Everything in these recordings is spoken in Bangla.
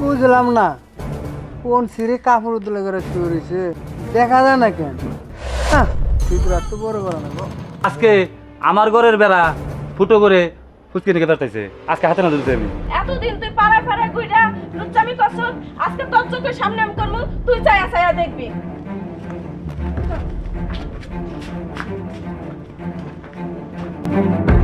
বুঝলাম না। কোন সিঁড়ি কাপড় তুলে করে শুয়েছে দেখা যায় না কেন? চিত্র বড় বড় না গো। আজকে আমার ঘরের বেড়া ফুটো করে ফুচকে নিকে বেড়াইছে আজকে হাতে না দিতে আমি। এতদিন তুই পাড়ায় পাড়ায় ঘুইরা লুচ্চামি করছ আজকে তোর চোখের সামনে আমি করব তুই দেখবি। এই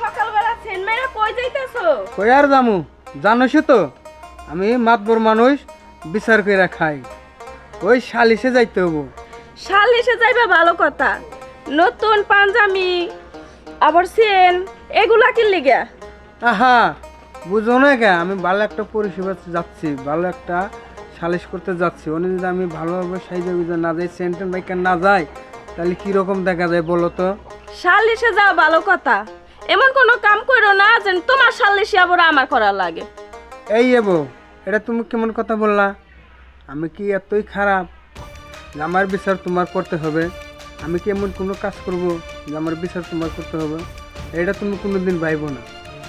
সকালবেলা সেন কই যাইতেছো? কই আর জামু জানোস তো আমি মাতবর মানুষ বিচার করে খাই। ওই সালিশে যাইতে হব এসে যাইবে ভালো কথা। নতুন পাঞ্জামি আবার সেন এগুলা কি লিগা? আহা বুঝো না কে আমি ভালো একটা পরিষেবা যাচ্ছি ভালো একটা সালিশ করতে যাচ্ছি। উনি যদি আমি ভালোভাবে সাইজে গুজে না যাই সেন্টেন বাইকে না যাই তাহলে কীরকম দেখা যায় বলো তো? এসে যাওয়া ভালো কথা। এমন কোনো কাম করো না যেন তোমার শাল এসে আবার আমার করা লাগে। এই এবো এটা তুমি কেমন কথা বললা? আমি কি এতই খারাপ যে আমার বিচার তোমার করতে হবে? আমি কি এমন কোনো কাজ করব যে আমার বিচার তোমার করতে হবে? এটা তুমি কোনো দিন ভাইবো না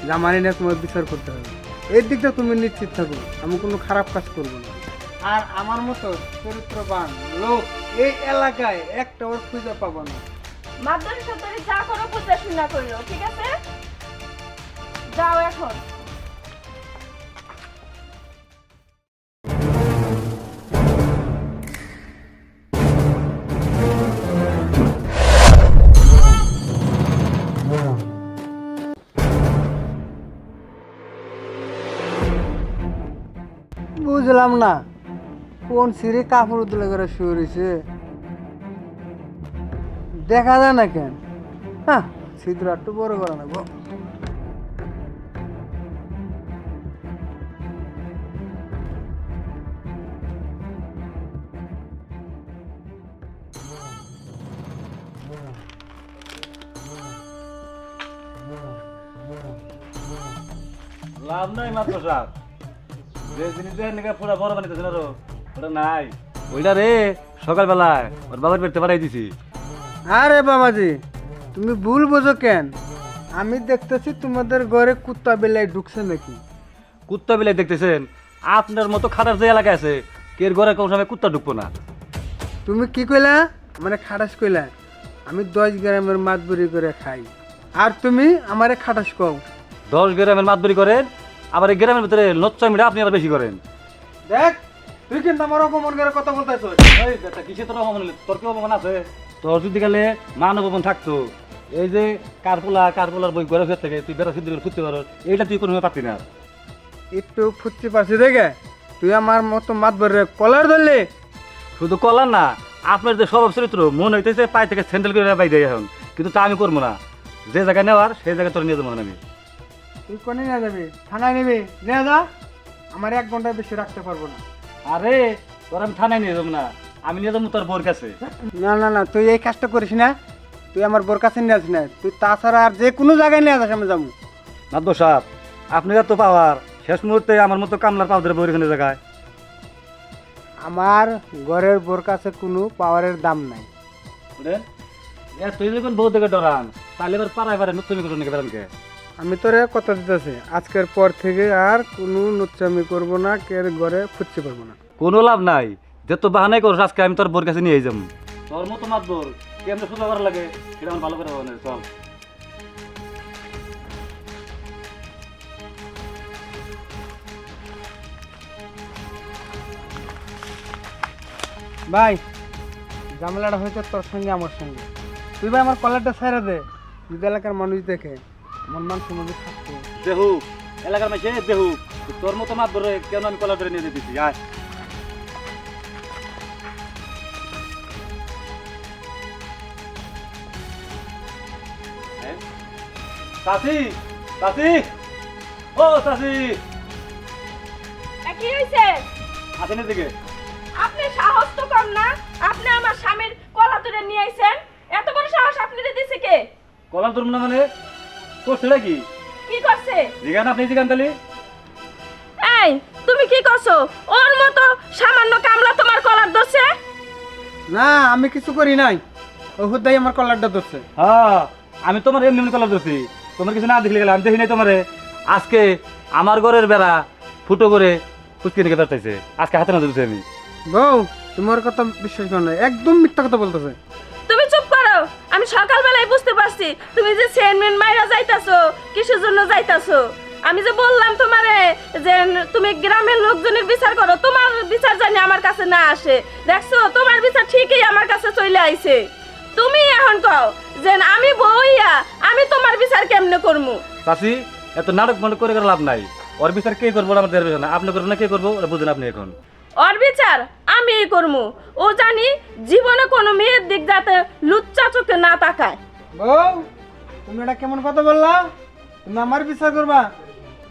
যে আমার না তোমার বিচার করতে হবে। এই দিকটা তুমি নিশ্চিত থাকো আমি কোনো খারাপ কাজ করব না। আর আমার মতো চরিত্রবান লোক এই এলাকায় একটা ওর খুঁজে পাবো না। মাদ্রাসা সাথে যা করো বুঝে শুনা করল ঠিক আছে? যাও এখন। বুঝলাম না। কোন সিঁড়ি কাপড় তুলে করে শুয়ে রয়েছে? দেখা যায় না কেন? হ্যাঁ ছিদ্র একটু বড় করে না গো লাভ নাই যে নাই। ওইটা রে, সকালবেলায় ওর বাবার পেটতে পাঠাই দিছি। আরে বাবাজি তুমি ভুল বোঝো কেন? আমি দেখতেছি তোমাদের ঘরে কুত্তা বেলায় ঢুকছে নাকি? কুত্তা বিলাই দেখতেছেন? আপনার মতো খাটার যে এলাকা আছে কের ঘরে কোন সময় কুত্তা ঢুকবো না। তুমি কি কইলা? মানে খাটাস কইলা? আমি দশ গ্রামের মাছ বুড়ি করে খাই। আর তুমি আমারে খাটাস কও। দশ গ্রামের মাতবরি করেন আবার এই গ্রামের ভিতরে লচ্চামিটা আপনি আবার বেশি করেন। দেখ তুই কিন্তু আমার অপমান করে কথা বলতেছ এই বেটা, কিসে তোর অপমান তোর কি অপমান আছে? তোর যদি গেলে মান অপমান থাকতো। এই যে কারপোলা কারপোলার বই ঘরে ফের থেকে তুই বেড়া সিদ্ধ করে ফুটতে পারো এইটা তুই কোনো পারতি না। একটু ফুটতে পারছি দেখে তুই আমার মতো মাত ভরে কলার ধরলি? শুধু কলার না আপনার যে স্বভাব চরিত্র মন হইতেছে পায়ে থেকে স্যান্ডেল করে বাইরে এখন কিন্তু তা আমি করব না। যে জায়গায় নেওয়ার সেই জায়গায় তোর নিয়ে যাব না আমি। তুই কোনে নিয়ে যাবি? থানায় নিবি? নিয়ে যা আমার এক ঘণ্টা বেশি রাখতে পারব না। আরে তোর আমি থানায় নিয়ে যাব না। আমি নিয়ে যাব তোর বোর কাছে। না না না তুই এই কাজটা করিস না। তুই আমার বোর কাছে নিয়ে আসিস না। তুই তাছাড়া আর যে কোনো জায়গায় নিয়ে যাস আমি যাব। নাদ্য সাপ আপনি তো পাওয়ার শেষ মুহূর্তে আমার মতো কামলার পাও ধরে বইখানে জায়গায়। আমার ঘরের বোর কাছে কোনো পাওয়ারের দাম নাই। তুই যখন বউ থেকে ডরান তাহলে এবার পাড়ায় পাড়ায় নতুন বেড়ানকে আমি তোরে কথা দিতেছি আজকের পর থেকে আর কোনো নুচ্চামি করব না কের ঘরে ফুটতে পারব না। কোনো লাভ নাই। যে তো বাহানাই করছ আজকে আমি তোর বোর কাছে নিয়ে যাব। তোর মতো মাত বোর কেমন সোজা করা লাগে সেটা আমার ভালো করে হবে চল। ভাই ঝামেলাটা হয়েছে তোর সঙ্গে আমার সঙ্গে। তুই ভাই আমার কলারটা ছেড়ে দে যদি এলাকার মানুষ দেখে আমার মান সমাজে থাকতো। দেহু এলাকার মাঝে দেহু তোর মতো মাত ধরে কেন আমি কলা ধরে নিয়ে দিতেছি আয়। চাষি চাষি ও এ, কি হয়েছে আসেন দিকে আপনি সাহস তো কম না। আপনি আমার স্বামীর কলা তুলে নিয়ে আইছেন। এত বড় সাহস আপনি দিছে কে? কলাম তোর না মানে? করছে নাকি? কি করছে? জিগান আপনি জিগান তাহলে এই তুমি কি করছ? ওর মতো সামান্য কামলা তোমার কলার ধরছে? না আমি কিছু করি নাই। দাই আমার কলারটা ধরছে। হ্যাঁ। আমি তোমার এমনি এমনি কলার ধরছি। তোমার কিছু না দেখলে গেলে আমি দেখি নাই তোমারে। আজকে আমার ঘরের বেড়া ফুটো করে ফুচকি নিকে বেড়াইছে আজকে হাতে না ধরছি আমি। বউ তোমার কথা বিশ্বাস করো না একদম মিথ্যা কথা বলতেছে। তুমি চুপ করো আমি সকালবেলায় বুঝতে পারছি তুমি যে চেয়ারম্যান মাইরা যাইতাছো কিসের জন্য যাইতাছো? আমি যে বললাম তোমারে যে তুমি গ্রামের লোকজনের বিচার করো তোমার বিচার জানি আমার কাছে না আসে। দেখছ তোমার বিচার ঠিকই আমার কাছে চলে আইছে। তুমি এখন কও যে আমি বইয়া আমি তোমার বিচার কেমনে করমু? চাষি এত নাটক মাটক করে করে লাভ নাই। ওর বিচার কে করব আমার দেওয়ার বিষয় না। আপনি করবেন না কে করব বুঝেন আপনি এখন। ওর বিচার আমি করমু। ও জানি জীবনে কোনো মেয়ের দিক যাতে লুচ্চা চোখে না তাকায়। বউ তুমি এটা কেমন কথা বললা? তুমি আমার বিচার করবা?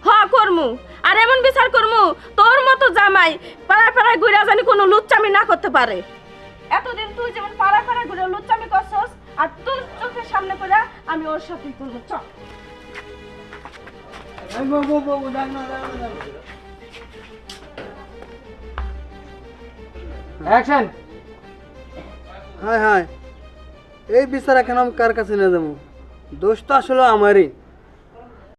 হ করমু। আর এমন বিচার করমু তোর মতো জামাই পাড়ায় পাড়ায় ঘুরে জানি কোনো লুচ্চামি না করতে পারে। এতদিন তুই যেমন পাড়ায় পাড়ায় ঘুরে লুচ্চামি করছস আর তোর চোখের সামনে করে আমি ওর সাথেই করব। চল। অ্যাকশন। হায় হায়। এই বিচার এখন আমি কার কাছে নিয়ে যাব? দোষ তো আসলে আমারই।